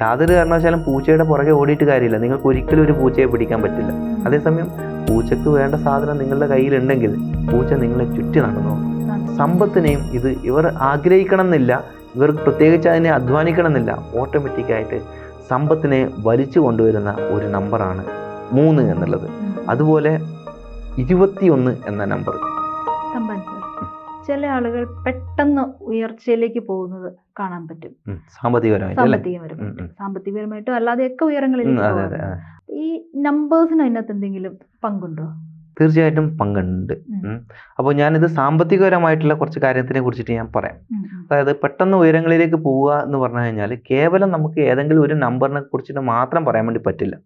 യാതൊരു കാരണവശാലും പൂച്ചയുടെ പുറകെ ഓടിയിട്ട് കാര്യമില്ല. നിങ്ങൾക്ക് ഒരിക്കലും ഒരു പൂച്ചയെ പിടിക്കാൻ പറ്റില്ല. അതേസമയം പൂച്ചയ്ക്ക് വേണ്ട സാധനം നിങ്ങളുടെ കയ്യിലുണ്ടെങ്കിൽ പൂച്ച നിങ്ങളെ ചുറ്റി നടന്നു? സമ്പത്തിനെയും ഇത് ഇവർ ആഗ്രഹിക്കണം എന്നില്ല ഇവർക്ക് പ്രത്യേകിച്ച് അതിനെ അധ്വാനിക്കണം എന്നില്ല ഓട്ടോമാറ്റിക്കായിട്ട് സമ്പത്തിനെ വലിച്ചു കൊണ്ടുവരുന്ന ഒരു നമ്പറാണ് മൂന്ന് എന്നുള്ളത്. അതുപോലെ ഇരുപത്തിയൊന്ന് എന്ന നമ്പർ. ചില ആളുകൾ പെട്ടെന്ന് ഉയർച്ചയിലേക്ക് പോകുന്നത് കാണാൻ പറ്റും സാമ്പത്തികപരമായിട്ട് സാമ്പത്തികപരമായിട്ട്. സാമ്പത്തികപരമായിട്ടും അല്ലാതെയൊക്കെ ഉം, ഉയരങ്ങളിലേക്ക് അതെ അതെ പോകാറുണ്ട്. അതെ. ഈ നമ്പേഴ്സിന് അതിനകത്ത് എന്തെങ്കിലും പങ്കുണ്ടോ തീർച്ചയായിട്ടും പങ്കുണ്ട്. അപ്പോൾ ഞാനിത് സാമ്പത്തികപരമായിട്ടുള്ള കുറച്ച് കാര്യത്തിനെ കുറിച്ചിട്ട് ഞാൻ പറയാം. അതായത് പെട്ടെന്ന് ഉയരങ്ങളിലേക്ക് പോവുക എന്ന് പറഞ്ഞു കഴിഞ്ഞാൽ കേവലം നമുക്ക് ഏതെങ്കിലും ഒരു നമ്പറിനെ കുറിച്ചിട്ട് മാത്രം പറയാൻ വേണ്ടി പറ്റില്ല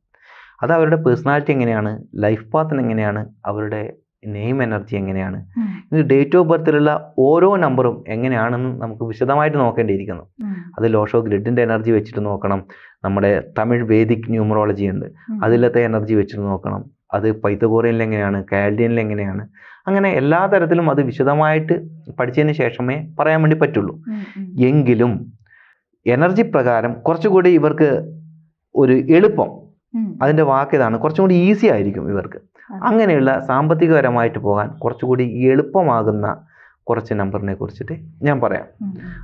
അത് അവരുടെ പേഴ്സണാലിറ്റി എങ്ങനെയാണ് ലൈഫ് പാത്തിന് എങ്ങനെയാണ് അവരുടെ നെയിം എനർജി എങ്ങനെയാണ്? ഇത് ഡേറ്റ് ഓഫ് ബർത്തിലുള്ള ഓരോ നമ്പറും എങ്ങനെയാണെന്ന് നമുക്ക് വിശദമായിട്ട് നോക്കേണ്ടിയിരിക്കുന്നു. അത് ലോഷോ ഗ്രിഡിന്റെ എനർജി വെച്ചിട്ട് നോക്കണം. നമ്മുടെ തമിഴ് വേദിക് ന്യൂമറോളജി ഉണ്ട്. അതിലത്തെ എനർജി വെച്ചിട്ട് നോക്കണം. അത് പൈത്തഗോറിയനിൽ എങ്ങനെയാണ്? കാൽഡിയനിൽ എങ്ങനെയാണ്? അങ്ങനെ എല്ലാ തരത്തിലും അത് വിശദമായിട്ട് പഠിച്ചതിന് ശേഷമേ പറയാൻ വേണ്ടി പറ്റുള്ളൂ. എങ്കിലും എനർജി പ്രകാരം കുറച്ചുകൂടി ഇവർക്ക് ഒരു എളുപ്പം. അതിന്റെ വാക്ക് ഇതാണ് കുറച്ചും കൂടി ഈസി ആയിരിക്കും ഇവർക്ക്. അങ്ങനെയുള്ള സാമ്പത്തികപരമായിട്ട് പോകാൻ കുറച്ചുകൂടി എളുപ്പമാകുന്ന കുറച്ച് നമ്പറിനെ കുറിച്ചിട്ട് ഞാൻ പറയാം.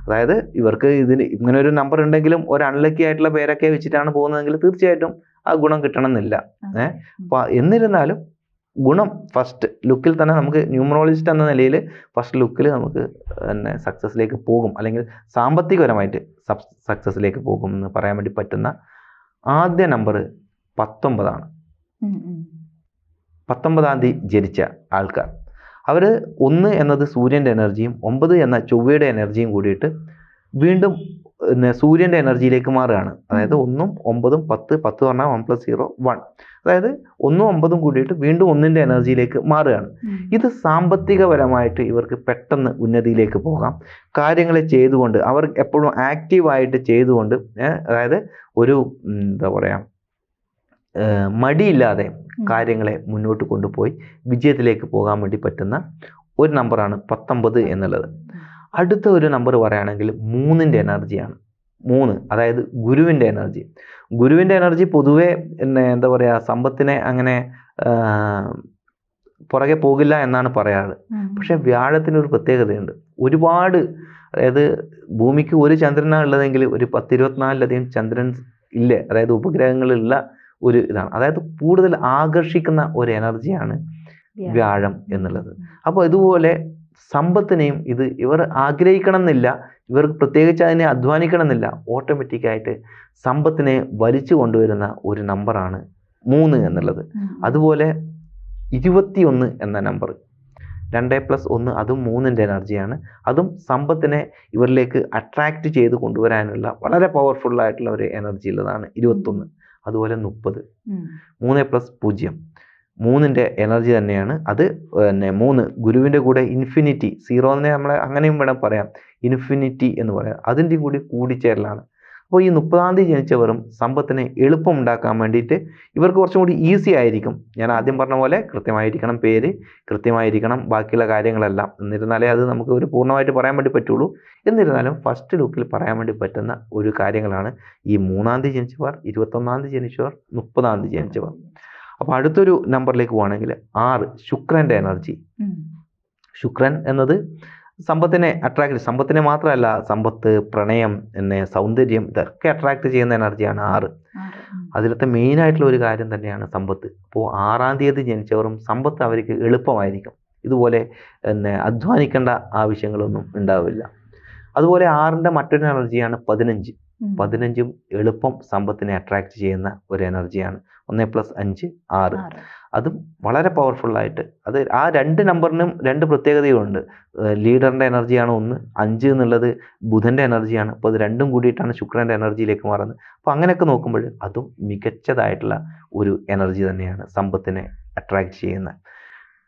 അതായത് ഇവർക്ക് ഇതിന് ഇങ്ങനെ ഒരു നമ്പർ ഉണ്ടെങ്കിലും ഒരു അൺലക്കി ആയിട്ടുള്ള പേരൊക്കെ വെച്ചിട്ടാണ് പോകുന്നതെങ്കിൽ തീർച്ചയായിട്ടും ആ ഗുണം കിട്ടണമെന്നില്ല. ഏഹ്? എന്നിരുന്നാലും ഗുണം ഫസ്റ്റ് ലുക്കിൽ തന്നെ നമുക്ക് ന്യൂമറോളജിസ്റ്റ് എന്ന നിലയിൽ ഫസ്റ്റ് ലുക്കിൽ നമുക്ക് തന്നെ സക്സസ്സിലേക്ക് പോകും. അല്ലെങ്കിൽ സാമ്പത്തികപരമായിട്ട് സക്സസ്സിലേക്ക് പോകും എന്ന് പറയാൻ വേണ്ടി പറ്റുന്ന ആദ്യ നമ്പർ പത്തൊമ്പതാണ്. പത്തൊമ്പതാം തീയതി ജനിച്ച ആൾക്കാർ. അവർ ഒന്ന് എന്നത് സൂര്യന്റെ എനർജിയും ഒമ്പത് എന്ന ചൊവ്വയുടെ എനർജിയും കൂടിയിട്ട് വീണ്ടും പിന്നെ സൂര്യന്റെ എനർജിയിലേക്ക് മാറുകയാണ്. അതായത് ഒന്നും ഒമ്പതും പത്ത് പത്ത് പറഞ്ഞാൽ വൺ പ്ലസ് സീറോ വൺ. അതായത് ഒന്നും ഒമ്പതും കൂടിയിട്ട് വീണ്ടും ഒന്നിന്റെ എനർജിയിലേക്ക് മാറുകയാണ്. ഇത് സാമ്പത്തികപരമായിട്ട് ഇവർക്ക് പെട്ടെന്ന് ഉന്നതിയിലേക്ക് പോകാം. കാര്യങ്ങളെ ചെയ്തുകൊണ്ട് അവർ എപ്പോഴും ആക്റ്റീവായിട്ട് ചെയ്തുകൊണ്ട് അതായത് ഒരു എന്താ പറയുക മടിയില്ലാതെ. കാര്യങ്ങളെ മുന്നോട്ട് കൊണ്ടുപോയി വിജയത്തിലേക്ക് പോകാൻ വേണ്ടി പറ്റുന്ന ഒരു നമ്പറാണ് പത്തൊമ്പത് എന്നുള്ളത്. അടുത്ത ഒരു നമ്പർ പറയുകയാണെങ്കിൽ മൂന്നിന്റെ എനർജിയാണ്. മൂന്ന് അതായത് ഗുരുവിന്റെ എനർജി. ഗുരുവിന്റെ എനർജി പൊതുവേ എന്താ പറയുക സമ്പത്തിനെ അങ്ങനെ പുറകെ പോകില്ല എന്നാണ് പറയാറ്. പക്ഷേ പക്ഷേ വ്യാഴത്തിനൊരു പ്രത്യേകതയുണ്ട്. ഒരുപാട് അതായത് ഭൂമിക്ക് ഒരു ചന്ദ്രനാണ് ഉള്ളതെങ്കിൽ ഒരു പത്തിരുപത്തിനാലിലധികം ചന്ദ്രൻ ഇല്ലേ? അതായത് ഉപഗ്രഹങ്ങളുള്ള ഒരു ഇതാണ്. അതായത് കൂടുതൽ ആകർഷിക്കുന്ന ഒരു എനർജിയാണ് വ്യാഴം എന്നുള്ളത്. അപ്പോൾ ഇതുപോലെ സമ്പത്തിനെയും ഇത് ഇവർ ആഗ്രഹിക്കണം എന്നില്ല ഇവർക്ക് പ്രത്യേകിച്ച് അതിനെ അധ്വാനിക്കണം എന്നില്ല ഓട്ടോമാറ്റിക്കായിട്ട് സമ്പത്തിനെ വലിച്ചു കൊണ്ടുവരുന്ന ഒരു നമ്പറാണ് മൂന്ന് എന്നുള്ളത്. അതുപോലെ ഇരുപത്തിയൊന്ന് എന്ന നമ്പർ. രണ്ട് പ്ലസ് ഒന്ന് അതും മൂന്നിന്റെ എനർജിയാണ്. അതും സമ്പത്തിനെ ഇവരിലേക്ക് അട്രാക്റ്റ് ചെയ്ത് കൊണ്ടുവരാനുള്ള വളരെ പവർഫുള്ളായിട്ടുള്ള ഒരു എനർജി ഉള്ളതാണ് ഇരുപത്തൊന്ന്. അതുപോലെ മുപ്പത്. മൂന്ന് പ്ലസ് പൂജ്യം. മൂന്നിന്റെ എനർജി തന്നെയാണ്. അത് പിന്നെ മൂന്ന് ഗുരുവിന്റെ കൂടെ ഇൻഫിനിറ്റി സീറോനെ നമ്മളെ അങ്ങനെയും വേണം പറയാം. ഇൻഫിനിറ്റി എന്ന് പറയാം. അതിന്റെയും കൂടി കൂടിച്ചേരലാണ്. അപ്പോൾ ഈ മുപ്പതാം തീയതി ജനിച്ചവരും സമ്പത്തിനെ എളുപ്പമുണ്ടാക്കാൻ വേണ്ടിയിട്ട് ഇവർക്ക് കുറച്ചും കൂടി ഈസി ആയിരിക്കും. ഞാൻ ആദ്യം പറഞ്ഞ പോലെ കൃത്യമായിരിക്കണം പേര് കൃത്യമായിരിക്കണം ബാക്കിയുള്ള കാര്യങ്ങളെല്ലാം. എന്നിരുന്നാലേ അത് നമുക്ക് ഒരു പൂർണമായിട്ട് പറയാൻ വേണ്ടി പറ്റുള്ളൂ. എന്നിരുന്നാലും ഫസ്റ്റ് ലുക്കിൽ പറയാൻ വേണ്ടി പറ്റുന്ന ഒരു കാര്യങ്ങളാണ് ഈ മൂന്നാം തീയതി ജനിച്ചവർ ഇരുപത്തൊന്നാം തീയതി ജനിച്ചവർ മുപ്പതാം തീയതി ജനിച്ചവർ. അപ്പോൾ അടുത്തൊരു നമ്പറിലേക്ക് പോകുകയാണെങ്കിൽ ആറ് ശുക്രന്റെ എനർജി ശുക്രൻ എന്നത് സമ്പത്തിനെ അട്രാക്ട് സമ്പത്തിനെ മാത്രമല്ല സമ്പത്ത് പ്രണയം പിന്നെ സൗന്ദര്യം ഇതൊക്കെ അട്രാക്ട് ചെയ്യുന്ന എനർജിയാണ് ആറ്. അതിലത്തെ മെയിൻ ആയിട്ടുള്ള ഒരു കാര്യം തന്നെയാണ് സമ്പത്ത് അപ്പോൾ ആറാം തീയതി ജനിച്ചവരും സമ്പത്ത് അവർക്ക് എളുപ്പമായിരിക്കും ഇതുപോലെ പിന്നെ അധ്വാനിക്കേണ്ട ആവശ്യങ്ങളൊന്നും ഉണ്ടാവില്ല അതുപോലെ ആറിന്റെ മറ്റൊരു എനർജിയാണ് പതിനഞ്ച്. പതിനഞ്ചും എളുപ്പം സമ്പത്തിനെ അട്രാക്റ്റ് ചെയ്യുന്ന ഒരു എനർജിയാണ് ഒന്ന് പ്ലസ് അഞ്ച് ആറ്. അതും വളരെ പവർഫുള്ളായിട്ട് അത് ആ രണ്ട് നമ്പറിനും രണ്ട് പ്രത്യേകതയുമുണ്ട് ലീഡറിന്റെ എനർജിയാണ് ഒന്ന് അഞ്ച് എന്നുള്ളത് ബുധന്റെ എനർജിയാണ് അപ്പോൾ അത് രണ്ടും കൂടിയിട്ടാണ് ശുക്രന്റെ എനർജിയിലേക്ക് മാറുന്നത്. അപ്പോൾ അങ്ങനെയൊക്കെ നോക്കുമ്പോൾ അതും മികച്ചതായിട്ടുള്ള ഒരു എനർജി തന്നെയാണ് സമ്പത്തിനെ അട്രാക്റ്റ് ചെയ്യുന്ന.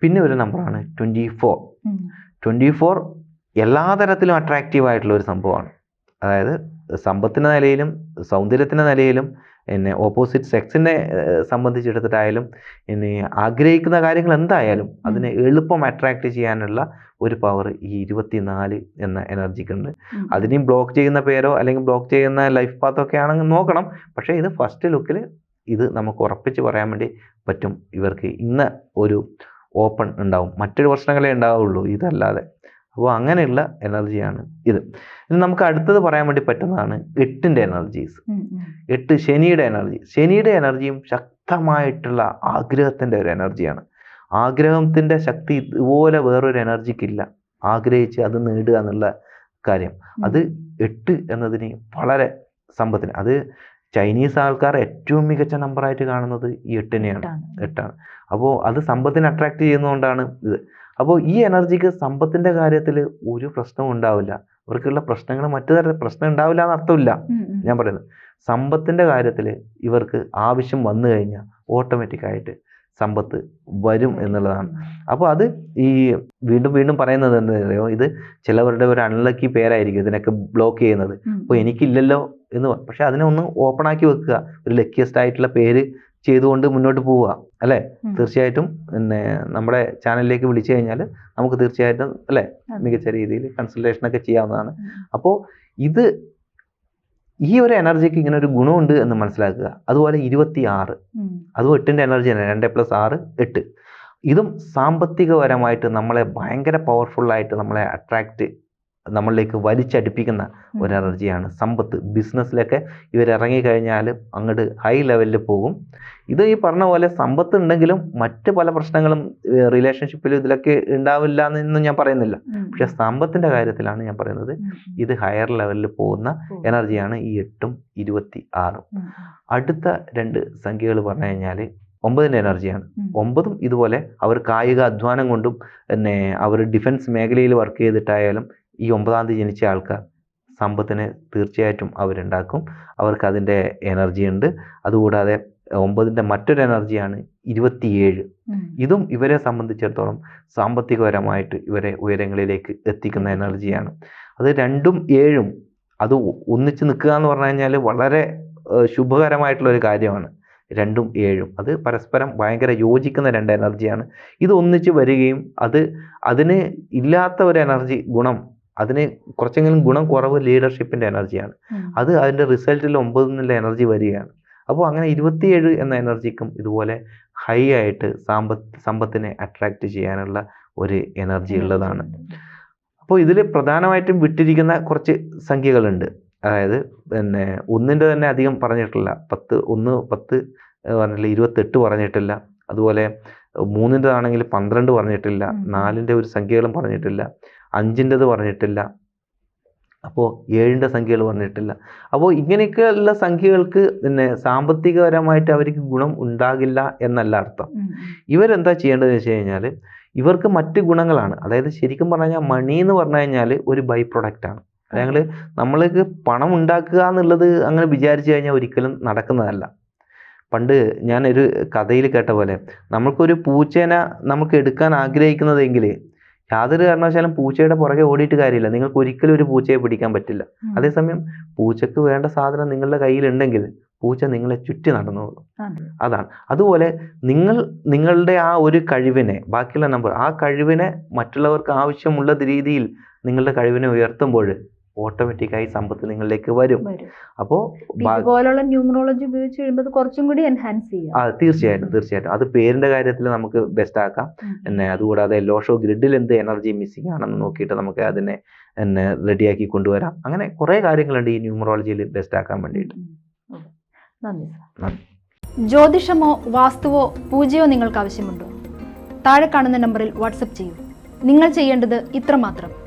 പിന്നെ ഒരു നമ്പറാണ് ട്വന്റി ഫോർ. ട്വന്റി ഫോർ എല്ലാ തരത്തിലും അട്രാക്റ്റീവ് ആയിട്ടുള്ള ഒരു സംഭവമാണ്. അതായത് സമ്പത്തിന്റെ നിലയിലും സൗന്ദര്യത്തിന്റെ നിലയിലും പിന്നെ ഓപ്പോസിറ്റ് സെക്സിനെ സംബന്ധിച്ചെടുത്തിട്ടായാലും പിന്നെ ആഗ്രഹിക്കുന്ന കാര്യങ്ങൾ എന്തായാലും അതിനെ എളുപ്പം അട്രാക്റ്റ് ചെയ്യാനുള്ള ഒരു പവർ ഈ ഇരുപത്തിനാല് എന്ന എനർജിക്കുണ്ട് ഉണ്ട് അതിനെയും ബ്ലോക്ക് ചെയ്യുന്ന പേരോ അല്ലെങ്കിൽ ബ്ലോക്ക് ചെയ്യുന്ന ലൈഫ് പാത്തോ ഒക്കെ ആണെങ്കിൽ നോക്കണം. പക്ഷേ ഇത് ഫസ്റ്റ് ലുക്കിൽ ഇത് നമുക്ക് ഉറപ്പിച്ച് പറയാൻ വേണ്ടി പറ്റും. ഇവർക്ക് ഇന്ന് ഒരു ഓപ്പൺ ഉണ്ടാവും. മറ്റൊരു പ്രശ്നങ്ങളേ ഉണ്ടാവുള്ളൂ. ഇതല്ലാതെ അപ്പോൾ അങ്ങനെയുള്ള എനർജിയാണ് ഇത്. ഇനി നമുക്ക് അടുത്തത് പറയാൻ വേണ്ടി പറ്റുന്നതാണ് എട്ടിന്റെ എനർജീസ്. എട്ട് ശനിയുടെ എനർജി. ശനിയുടെ എനർജിയും ശക്തമായിട്ടുള്ള ആഗ്രഹത്തിന്റെ ഒരു എനർജിയാണ്. ആഗ്രഹത്തിന്റെ ശക്തി ഇതുപോലെ വേറൊരു എനർജിക്കില്ല. ആഗ്രഹിച്ച് അത് നേടുക എന്നുള്ള കാര്യം. അത് എട്ട് എന്നതിന് വളരെ സമ്പത്തിന്. അത് ചൈനീസ് ആൾക്കാർ ഏറ്റവും മികച്ച നമ്പറായിട്ട് കാണുന്നത് ഈ എട്ടിനെയാണ്. എട്ടാണ്. അപ്പോൾ അത് സമ്പത്തിനെ അട്രാക്ട് ചെയ്യുന്നതുകൊണ്ടാണ് ഇത്. അപ്പോൾ ഈ എനർജിക്ക് സമ്പത്തിന്റെ കാര്യത്തിൽ ഒരു പ്രശ്നവും ഉണ്ടാവില്ല. ഇവർക്കുള്ള പ്രശ്നങ്ങൾ മറ്റു തരത്തിൽ പ്രശ്നം ഉണ്ടാവില്ല എന്നർത്ഥമില്ല ഉം, ഉം. ഞാൻ പറയുന്നത് സമ്പത്തിന്റെ കാര്യത്തിൽ ഇവർക്ക് ആവശ്യം വന്നു കഴിഞ്ഞാൽ ഓട്ടോമാറ്റിക്കായിട്ട് സമ്പത്ത് വരും എന്നുള്ളതാണ്. അപ്പോൾ അത് ഈ വീണ്ടും വീണ്ടും പറയുന്നത് എന്താ ഇത് ചിലവരുടെ ഒരു അൺലക്കി പേരായിരിക്കും ഇതിനൊക്കെ ബ്ലോക്ക് ചെയ്യുന്നത്. അപ്പോൾ എനിക്കില്ലല്ലോ എന്ന് പക്ഷെ അതിനെ ഒന്ന് ഓപ്പൺ ആക്കി വെക്കുക. ഒരു ലക്കിയസ്റ്റ് ആയിട്ടുള്ള പേര് ചെയ്തുകൊണ്ട് മുന്നോട്ട് പോവുക അല്ലേ? തീർച്ചയായിട്ടും പിന്നെ നമ്മുടെ ചാനലിലേക്ക് വിളിച്ചു കഴിഞ്ഞാൽ നമുക്ക് തീർച്ചയായിട്ടും അല്ലേ? മികച്ച രീതിയിൽ കൺസൾട്ടേഷൻ ഒക്കെ ചെയ്യാവുന്നതാണ്. അപ്പോൾ ഇത് ഈ ഒരു എനർജിക്ക് ഇങ്ങനെ ഒരു ഗുണമുണ്ട് എന്ന് മനസ്സിലാക്കുക. അതുപോലെ ഇരുപത്തി ആറ്. അതും എട്ടിന്റെ എനർജി തന്നെ. രണ്ട് പ്ലസ് ആറ് എട്ട്. ഇതും സാമ്പത്തികപരമായിട്ട് നമ്മളെ ഭയങ്കര പവർഫുള്ളായിട്ട് നമ്മളെ അട്രാക്റ്റ് നമ്മളിലേക്ക് വലിച്ചടിപ്പിക്കുന്ന ഒരു എനർജിയാണ് സമ്പത്ത്. ബിസിനസ്സിലൊക്കെ ഇവർ ഇറങ്ങിക്കഴിഞ്ഞാൽ അങ്ങോട്ട് ഹൈ ലെവലിൽ പോകും. ഇത് ഈ പറഞ്ഞ പോലെ സമ്പത്ത് ഉണ്ടെങ്കിലും മറ്റ് പല പ്രശ്നങ്ങളും റിലേഷൻഷിപ്പിലും ഇതിലൊക്കെ ഉണ്ടാവില്ല എന്നൊന്നും ഞാൻ പറയുന്നില്ല. പക്ഷെ സമ്പത്തിന്റെ കാര്യത്തിലാണ് ഞാൻ പറയുന്നത്. ഇത് ഹയർ ലെവലിൽ പോകുന്ന എനർജിയാണ് ഈ എട്ടും ഇരുപത്തി ആറും. അടുത്ത രണ്ട് സംഖ്യകൾ പറഞ്ഞു കഴിഞ്ഞാൽ ഒമ്പതിന്റെ എനർജിയാണ്. ഒമ്പതും ഇതുപോലെ അവർ കായിക അധ്വാനം കൊണ്ടും പിന്നെ അവർ ഡിഫൻസ് മേഖലയിൽ വർക്ക് ചെയ്തിട്ടായാലും ഈ ഒമ്പതാം തീയതി ജനിച്ച ആൾക്കാർ സമ്പത്തിനെ തീർച്ചയായിട്ടും അവരുണ്ടാക്കും. അവർക്ക് അതിന്റെ എനർജി ഉണ്ട്. അതുകൂടാതെ ഒമ്പതിന്റെ മറ്റൊരു എനർജിയാണ് ഇരുപത്തിയേഴ്. ഇതും ഇവരെ സംബന്ധിച്ചിടത്തോളം സാമ്പത്തികപരമായിട്ട് ഇവരെ ഉയരങ്ങളിലേക്ക് എത്തിക്കുന്ന എനർജിയാണ് അത് രണ്ടും ഏഴും അത് ഒന്നിച്ച് നിൽക്കുക എന്ന് പറഞ്ഞു കഴിഞ്ഞാൽ വളരെ ശുഭകരമായിട്ടുള്ളൊരു ശുഭകരമായിട്ടുള്ള ഒരു കാര്യമാണ്. രണ്ടും ഏഴും. അത് പരസ്പരം ഭയങ്കര യോജിക്കുന്ന രണ്ട് എനർജിയാണ് ഇത് ഒന്നിച്ച് വരികയും അത് അതിന് ഇല്ലാത്ത ഒരു എനർജി ഗുണം അതിന് കുറച്ചെങ്കിലും ഗുണം കുറവ് ലീഡർഷിപ്പിന്റെ എനർജിയാണ് അത് അതിന്റെ റിസൾട്ടിൽ ഒമ്പത് എന്നുള്ള എനർജി വരികയാണ്. അപ്പോൾ അങ്ങനെ ഇരുപത്തിയേഴ് എന്ന എനർജിക്കും ഇതുപോലെ ഹൈ ആയിട്ട് സാമ്പത്ത് സമ്പത്തിനെ അട്രാക്റ്റ് ചെയ്യാനുള്ള ഒരു എനർജി ഉള്ളതാണ്. അപ്പോൾ ഇതിൽ പ്രധാനമായിട്ടും വിട്ടിരിക്കുന്ന കുറച്ച് സംഖ്യകളുണ്ട്. അതായത് പിന്നെ ഒന്നിന്റെ തന്നെ അധികം പറഞ്ഞിട്ടില്ല. പത്ത് ഒന്ന് പത്ത് പറഞ്ഞിട്ടില്ല ഇരുപത്തെട്ട് പറഞ്ഞിട്ടില്ല. അതുപോലെ മൂന്നിന്റെതാണെങ്കിൽ പന്ത്രണ്ട് പറഞ്ഞിട്ടില്ല. നാലിന്റെ ഒരു സംഖ്യകളും പറഞ്ഞിട്ടില്ല അഞ്ചിന്റെത് പറഞ്ഞിട്ടില്ല അപ്പോൾ ഏഴിന്റെ സംഖ്യകൾ പറഞ്ഞിട്ടില്ല. അപ്പോൾ ഇങ്ങനെയൊക്കെയുള്ള സംഖ്യകൾക്ക് പിന്നെ സാമ്പത്തികപരമായിട്ട് അവർക്ക് ഗുണം ഉണ്ടാകില്ല എന്നല്ല അർത്ഥം. ഇവരെന്താ ചെയ്യേണ്ടതെന്ന് വെച്ച് കഴിഞ്ഞാൽ ഇവർക്ക് മറ്റ് ഗുണങ്ങളാണ്. അതായത് ശരിക്കും പറഞ്ഞു കഴിഞ്ഞാൽ മണി എന്ന് പറഞ്ഞു കഴിഞ്ഞാൽ ഒരു ബൈ പ്രൊഡക്റ്റ് ആണ്. ഞങ്ങൾ നമ്മൾക്ക് പണം ഉണ്ടാക്കുക എന്നുള്ളത് അങ്ങനെ വിചാരിച്ചു കഴിഞ്ഞാൽ ഒരിക്കലും നടക്കുന്നതല്ല. പണ്ട് ഞാനൊരു കഥയിൽ കേട്ട പോലെ നമുക്കൊരു പൂച്ചേനെ നമുക്ക് എടുക്കാൻ ആഗ്രഹിക്കുന്നതെങ്കിൽ യാതൊരു കാരണവശാലും പൂച്ചയുടെ പുറകെ ഓടിയിട്ട് കാര്യമില്ല. നിങ്ങൾക്ക് ഒരിക്കലും ഒരു പൂച്ചയെ പിടിക്കാൻ പറ്റില്ല. അതേസമയം പൂച്ചക്ക് വേണ്ട സാധനം നിങ്ങളുടെ കയ്യിലുണ്ടെങ്കിൽ പൂച്ച നിങ്ങളെ ചുറ്റി നടന്നോളും. അതെ. അതാണ്. അതുപോലെ നിങ്ങൾ നിങ്ങളുടെ ആ ഒരു കഴിവിനെ ബാക്കിയുള്ള നമ്പർ ആ കഴിവിനെ മറ്റുള്ളവർക്ക് ആവശ്യമുള്ള രീതിയിൽ നിങ്ങളുടെ കഴിവിനെ ഉയർത്തുമ്പോൾ ഓട്ടോമാറ്റിക്കായി സമ്പത്ത് നിങ്ങളിലേക്ക് വരും. അപ്പോൾ ഇതുപോലുള്ള ന്യൂമറോളജി ഉപയോഗിച്ച് കഴിയുമ്പോൾ കുറച്ചും കൂടി എൻഹാൻസ് ചെയ്യാം. ആ തീർച്ചയായിട്ടും തീർച്ചയായിട്ടും. അത് പേരിന്റെ കാര്യത്തിൽ നമുക്ക് ബെസ്റ്റ് ആക്കാം. എന്നെ പിന്നെ അതുകൂടാതെ ലോഷോ ഗ്രിഡിൽ എന്ത് എനർജി മിസ്സിംഗ് ആണെന്ന് നോക്കിയിട്ട് നമുക്ക് അതിനെ എന്നെ റെഡിയാക്കി കൊണ്ടുവരാം. അങ്ങനെ കുറേ കാര്യങ്ങളുണ്ട് ഈ ന്യൂമറോളജിയിൽ ബെസ്റ്റ് ആക്കാൻ വേണ്ടിയിട്ട്. നന്ദി സാർ. നന്ദി. ജ്യോതിഷമോ വാസ്തുവോ പൂജയോ നിങ്ങൾക്ക് ആവശ്യമുണ്ടോ താഴെ കാണുന്ന നമ്പറിൽ വാട്സപ്പ് ചെയ്യൂ. നിങ്ങൾ ചെയ്യേണ്ടത് ഇത്രമാത്രം.